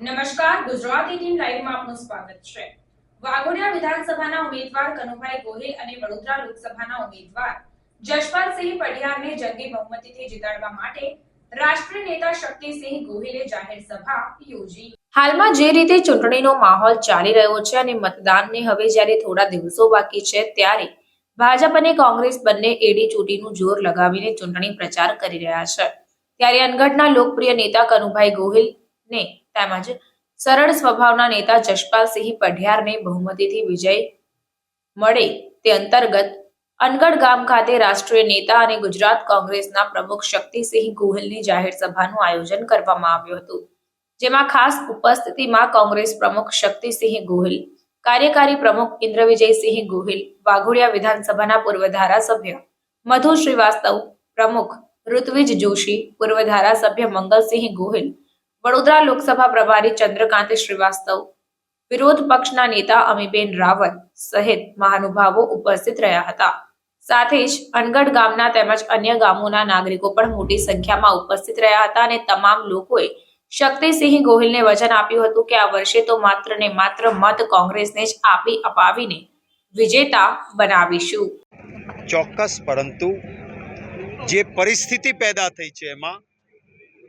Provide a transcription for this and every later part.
નમસ્કાર, ગુજરાત 18 લાઈવમાં આપનું સ્વાગત છે. વાઘોડિયા વિધાનસભાના ઉમેદવાર કનુભાઈ ગોહિલ અને વડોદરા લોકસભાના ઉમેદવાર જશપાલસિંહ પઢિયારને જંગી બહુમતીથી જીતાડવા માટે રાષ્ટ્રીય નેતા શક્તિસિંહ ગોહિલે જાહેર સભા યોજી. હાલમાં જે રીતે ચૂંટણીનો માહોલ ચાલી રહ્યો છે અને મતદાનને હવે જ્યારે થોડા દિવસો બાકી છે ત્યારે ભાજપ અને કોંગ્રેસ બંને એડી ચોટીનું જોર લગાવીને ચૂંટણી પ્રચાર કરી રહ્યા છે. ત્યારે અનગઢના લોકપ્રિય નેતા કનુભાઈ ગોહિલને તેમજ સરળ સ્વભાવના નેતા જશપાલસિંહ પઢિયારને બહુમતીથી વિજય મળે તે અંતર્ગત અનગઢ ગામ ખાતે રાષ્ટ્રીય નેતા અને ગુજરાત કોંગ્રેસના પ્રમુખ શક્તિસિંહ ગોહિલની જાહેર સભાનું આયોજન કરવામાં આવ્યું હતું, જેમાં ખાસ ઉપસ્થિતિમાં કોંગ્રેસ પ્રમુખ શક્તિસિંહ ગોહિલ, કાર્યકારી પ્રમુખ ઇન્દ્રવિજયસિંહ ગોહિલ, વાઘોડિયા વિધાનસભાના પૂર્વ ધારાસભ્ય મધુ શ્રીવાસ્તવ પ્રમુખ ઋત્વિજ જોશી, પૂર્વ ધારાસભ્ય મંગલસિંહ ગોહિલ વડોદરા લોકસભા પ્રભારી ચંદ્રકાંત શ્રીવાસ્તવ, વિરોધ પક્ષના નેતા અમીબેન રાવત સહિત મહાનુભાવો ઉપસ્થિત રહ્યા હતા. સાથે જ અનગઢ ગામના તેમજ અન્ય ગામોના નાગરિકો પણ મોટી સંખ્યામાં ઉપસ્થિત રહ્યા હતા અને તમામ લોકોએ શક્તિસિંહ ગોહિલને વચન આપ્યું હતું કે આ વર્ષે તો માત્ર ને માત્ર મત કોંગ્રેસને જ આપી અપાવીને વિજેતા બનાવીશું. ચોક્કસ, પરંતુ જે પરિસ્થિતિ પેદા થઈ છે એમાં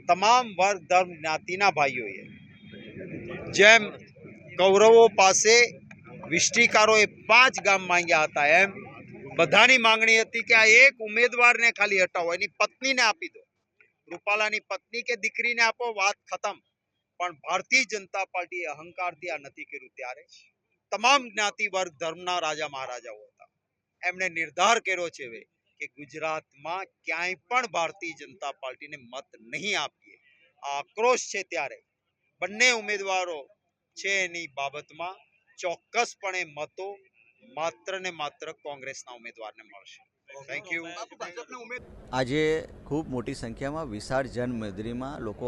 તમામ વર્ગ ધર્મ જ્ઞાતિના ભાઈઓએ. જેમ કૌરવો પાસે વિષ્ટિકારોએ પાંચ ગામ માંગ્યા હતા એમ, બધાની માંગણી હતી કે આ એક ઉમેદવારને ખાલી હટાવો, એની પત્નીને આપી દો. રૂપાલાની પત્ની કે દીકરીને આપો, વાત ખતમ. પણ ભારતીય જનતા પાર્ટીએ અહંકારથી આ નથી કર્યું ત્યારે. તમામ જ્ઞાતિ વર્ગ ધર્મના રાજા મહારાજાઓ હતા. એમણે નિર્ધાર કર્યો છે હવે કે ગુજરાતમાં ક્યાંય પણ ભારતીય જનતા પાર્ટીને મત નહીં આપીએ. આક્રોશ છે ત્યારે. બંને ઉમેદવારો છે એની બાબતમાં ચોક્કસપણે મતો માત્ર ને માત્ર કોંગ્રેસના ઉમેદવારને મળશે. થેન્ક યુ આજે ખૂબ મોટી સંખ્યામાં વિશાળ જનમેદરીમાં લોકો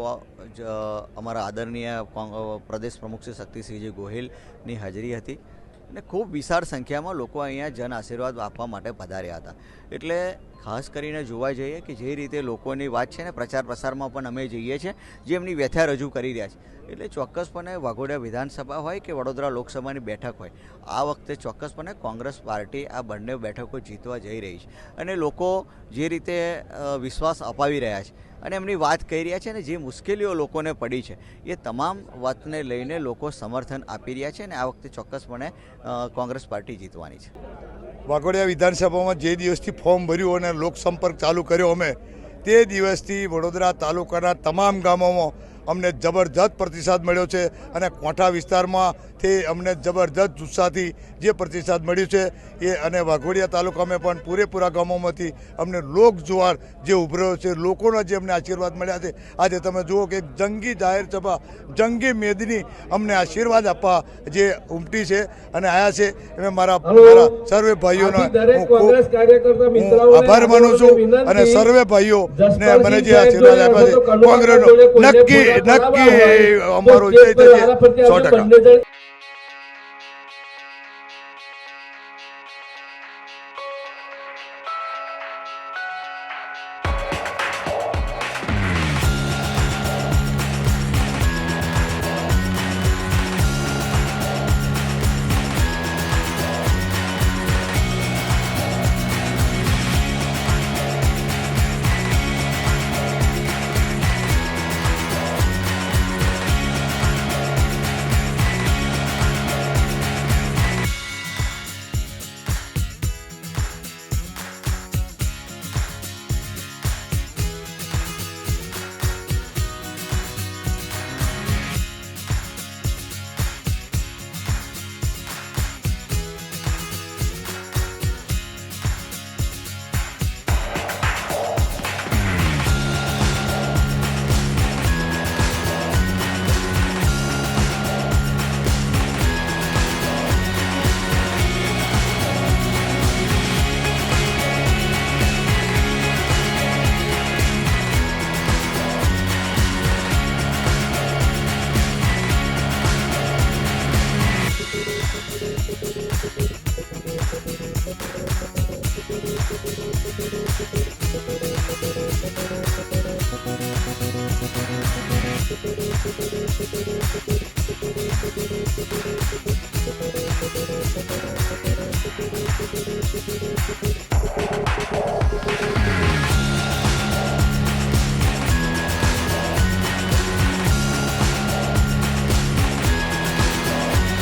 અમારા આદરણીય પ્રદેશ પ્રમુખ શ્રી શક્તિસિંહજી ગોહિલની હાજરી હતી. અને ખૂબ વિશાળ સંખ્યામાં લોકો અહીંયા જન આશીર્વાદ આપવા માટે પધાર્યા હતા. એટલે ખાસ કરીને જોવા જઈએ કે જે રીતે લોકોની વાત છે ને પ્રચાર પ્રસારમાં પણ અમે જઈએ છીએ, જે એમની વ્યથા રજૂ કરી રહ્યા છે. એટલે ચોક્કસપણે વાઘોડિયા વિધાનસભા હોય કે વડોદરા લોકસભાની બેઠક હોય, આ વખતે ચોક્કસપણે કોંગ્રેસ પાર્ટી આ બંને બેઠકો જીતવા જઈ રહી છે. અને લોકો જે રીતે વિશ્વાસ અપાવી રહ્યા છે અને એમની વાત કહી રહ્યા છે ને જે મુશ્કેલીઓ લોકોને પડી છે, એ તમામ વાતને લઈને લોકો સમર્થન આપી રહ્યા છે અને આ વખતે ચોક્કસપણે કોંગ્રેસ પાર્ટી જીતવાની છે. વાઘોડિયા વિધાનસભામાં જે દિવસથી ફોર્મ ભર્યું અને લોકસંપર્ક ચાલુ કર્યો અમે, તે દિવસથી વડોદરા તાલુકાના તમામ ગામોમાં અમને જબરજસ્ત પ્રતિસાદ મળ્યો છે અને કોઠા વિસ્તારમાંથી અમને જબરજસ્ત ઉત્સાહથી જે પ્રતિસાદ મળ્યું છે એ અને વાઘોડિયા તાલુકામાં પણ પૂરેપૂરા ગામોમાંથી અમને લોક જુવાર જે ઉભર્યો છે લોકોના જે અમને આશીર્વાદ મળ્યા છે. આજે તમે જુઓ કે જંગી જાહેર સભા જંગી મેદની અમને આશીર્વાદ આપવા જે ઉમટી છે અને આયા છે. એમાં મારા મારા સર્વે ભાઈઓનો આભાર માનું છું અને સર્વે ભાઈઓ ને મને જે આશીર્વાદ આપ્યા છે કોંગ્રેસનો નક્કી નક્કી અમારો જય થશે સો ટકા. Thank you.